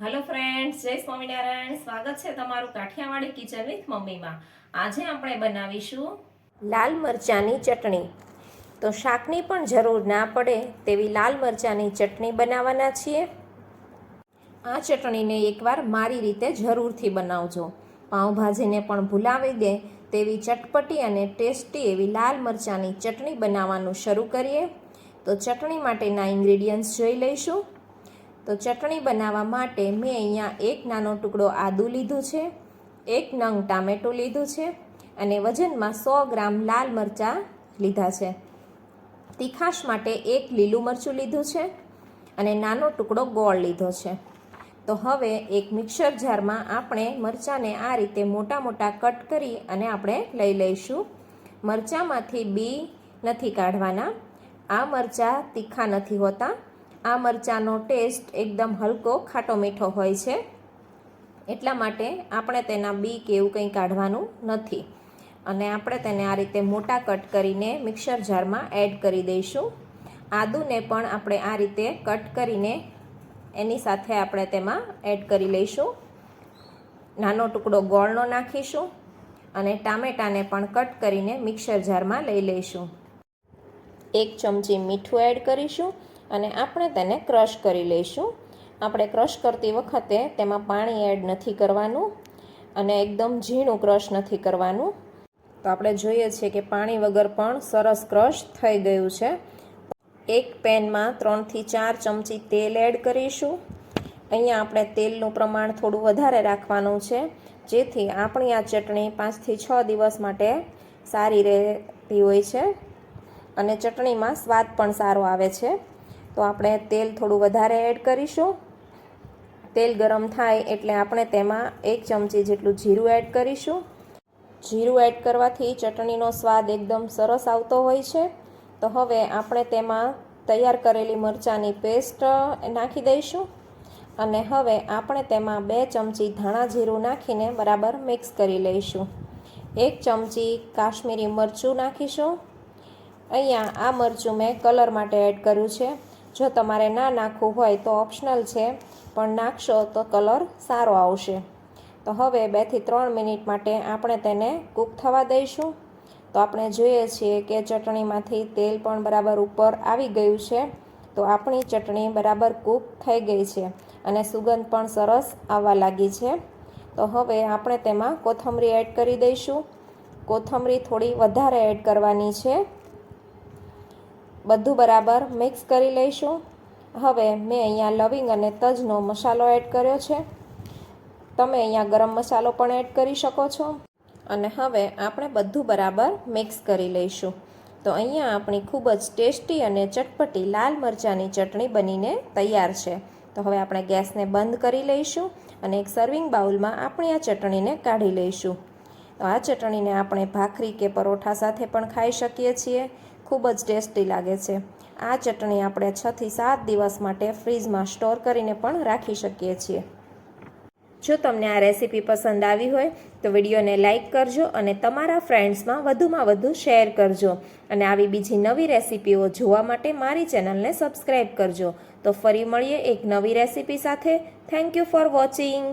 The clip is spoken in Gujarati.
હેલો ફ્રેન્ડ્સ જય સ્વામિનારાયણ. સ્વાગત છે તમારું કાઠિયાવાડી કિચન વિથ મમ્મીમાં. આજે આપણે બનાવીશું લાલ મરચાંની ચટણી. તો શાકની પણ જરૂર ના પડે તેવી લાલ મરચાંની ચટણી બનાવવાના છીએ. આ ચટણીને એકવાર મારી રીતે જરૂરથી બનાવજો. પાઉંભાજીને પણ ભૂલાવી દે તેવી ચટપટી અને ટેસ્ટી એવી લાલ મરચાંની ચટણી બનાવવાનું શરૂ કરીએ. તો ચટણી માટેના ઇન્ગ્રીડિયન્ટ્સ જોઈ લઈશું. તો ચટણી બનાવવા માટે મેં અહીંયા એક નાનો ટુકડો આદું લીધું છે, એક નંગ ટામેટું લીધું છે અને વજનમાં સો ગ્રામ લાલ મરચાં લીધા છે. તીખાશ માટે એક લીલું મરચું લીધું છે અને નાનો ટુકડો ગોળ લીધો છે. તો હવે એક મિક્સર જારમાં આપણે મરચાંને આ રીતે મોટા મોટા કટ કરી અને આપણે લઈ લઈશું. મરચાંમાંથી બી નથી કાઢવાના. આ મરચાં તીખા નથી હોતા. આ મરચાંનો ટેસ્ટ એકદમ હલકો, ખાટો, મીઠો હોય છે. એટલા માટે આપણે તેના બી કે એવું કંઈ કાઢવાનું નથી. અને આપણે તેને આ રીતે મોટા કટ કરીને મિક્સર જારમાં એડ કરી દઈશું. આદુને પણ આપણે આ રીતે કટ કરીને એની સાથે આપણે તેમાં એડ કરી લઈશું. નાનો ટુકડો ગોળનો નાખીશું અને ટામેટાને પણ કટ કરીને મિક્સર જારમાં લઈ લઈશું. એક ચમચી મીઠું એડ કરીશું. અને આપણે તેને ક્રશ કરી લઈશું. આપણે ક્રશ કરતી વખતે તેમાં પાણી એડ નથી કરવાનું અને એકદમ ઝીણું ક્રશ નથી કરવાનું. તો આપણે જોઈએ છીએ કે પાણી વગર પણ સરસ ક્રશ થઈ ગયું છે. એક પેનમાં ત્રણથી ચાર ચમચી તેલ એડ કરીશું. અહીંયા આપણે તેલનું પ્રમાણ થોડું વધારે રાખવાનું છે, જેથી આપણી આ ચટણી પાંચથી છ દિવસ માટે સારી રહેતી હોય છે અને ચટણીમાં સ્વાદ પણ સારો આવે છે. તો આપણે તેલ થોડું વધારે એડ કરીશું. તેલ ગરમ થાય એટલે આપણે તેમાં એક ચમચી જેટલું જીરું એડ કરીશું. જીરું એડ કરવાથી ચટણીનો સ્વાદ એકદમ સરસ આવતો હોય છે. તો હવે આપણે તેમાં તૈયાર કરેલી મરચાંની પેસ્ટ નાખી દઈશું. અને હવે આપણે તેમાં બે ચમચી ધાણા જીરું નાખીને બરાબર મિક્સ કરી લઈશું. એક ચમચી કાશ્મીરી મરચું નાખીશું. અહીંયા આ મરચું મેં કલર માટે એડ કર્યું છે. જો તમારે ના નાખવું હોય તો ઓપ્શનલ છે, પણ નાખશો તો કલર સારો આવશે. તો હવે બેથી ત્રણ મિનિટ માટે આપણે તેને કૂક થવા દઈશું. તો આપણે જોઈએ છીએ કે ચટણીમાંથી તેલ પણ બરાબર ઉપર આવી ગયું છે. તો આપણી ચટણી બરાબર કૂક થઈ ગઈ છે અને સુગંધ પણ સરસ આવવા લાગી છે. તો હવે આપણે તેમાં કોથમરી એડ કરી દઈશું. કોથમરી થોડી વધારે એડ કરવાની છે. બધું બરાબર મિક્સ કરી લઈશું. હવે મેં અહીંયા લવિંગ અને તજનો મસાલો એડ કર્યો છે. તમે અહીંયા ગરમ મસાલો પણ એડ કરી શકો છો. અને હવે આપણે બધું બરાબર મિક્સ કરી લઈશું. તો અહીંયા આપણી ખૂબ જ ટેસ્ટી અને ચટપટી લાલ મરચાંની ચટણી બનીને તૈયાર છે. તો હવે આપણે ગેસને બંધ કરી લઈશું અને એક સર્વિંગ બાઉલમાં આપણે આ ચટણીને કાઢી લઈશું. તો આ ચટણીને આપણે ભાખરી કે પરોઠા સાથે પણ ખાઈ શકીએ છીએ. ખૂબ જ ટેસ્ટી લાગે છે. આ ચટણી આપણે છથી સાત દિવસ માટે ફ્રીજમાં સ્ટોર કરીને પણ રાખી શકીએ છીએ. જો તમને આ રેસીપી પસંદ આવી હોય, તો વિડીયોને લાઇક કરજો અને તમારા ફ્રેન્ડ્સમાં વધુમાં વધુ શેર કરજો. અને આવી બીજી નવી રેસીપીઓ જોવા માટે મારી ચેનલને સબસ્ક્રાઈબ કરજો. તો ફરી મળીએ એક નવી રેસીપી સાથે. Thank you for watching